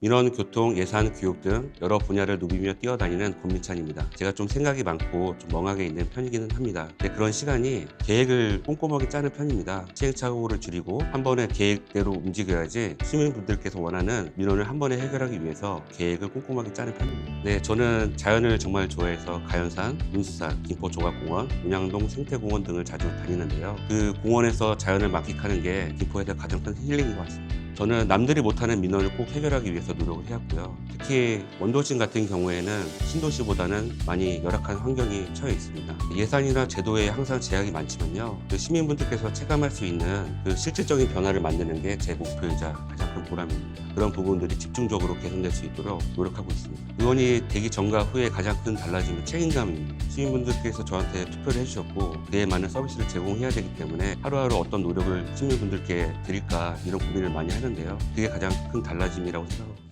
민원, 교통, 예산, 교육 등 여러 분야를 누비며 뛰어다니는 권민찬입니다. 제가 좀 생각이 많고 좀 멍하게 있는 편이기는 합니다. 근데 그런 시간이 계획을 꼼꼼하게 짜는 편입니다. 시행착오를 줄이고 한 번에 계획대로 움직여야지 시민분들께서 원하는 민원을 한 번에 해결하기 위해서 계획을 꼼꼼하게 짜는 편입니다. 네, 저는 자연을 정말 좋아해서 가연산, 문수산, 김포조각공원, 문양동 생태공원 등을 자주 다니는데요. 그 공원에서 자연을 만끽하는 게 김포에서 가장 큰 힐링인 것 같습니다. 저는 남들이 못하는 민원을 꼭 해결하기 위해서 노력을 해왔고요. 특히 원도심 같은 경우에는 신도시보다는 많이 열악한 환경이 처해 있습니다. 예산이나 제도에 항상 제약이 많지만요. 그 시민분들께서 체감할 수 있는 그 실질적인 변화를 만드는 게 제 목표이자 가장 큰 보람입니다. 그런 부분들이 집중적으로 개선될 수 있도록 노력하고 있습니다. 의원이 되기 전과 후에 가장 큰 달라짐은 책임감입니다. 시민분들께서 저한테 투표를 해주셨고 그에 맞는 서비스를 제공해야 되기 때문에 하루하루 어떤 노력을 시민분들께 드릴까 이런 고민을 많이 하는데요. 그게 가장 큰 달라짐이라고 생각하고 있습니다.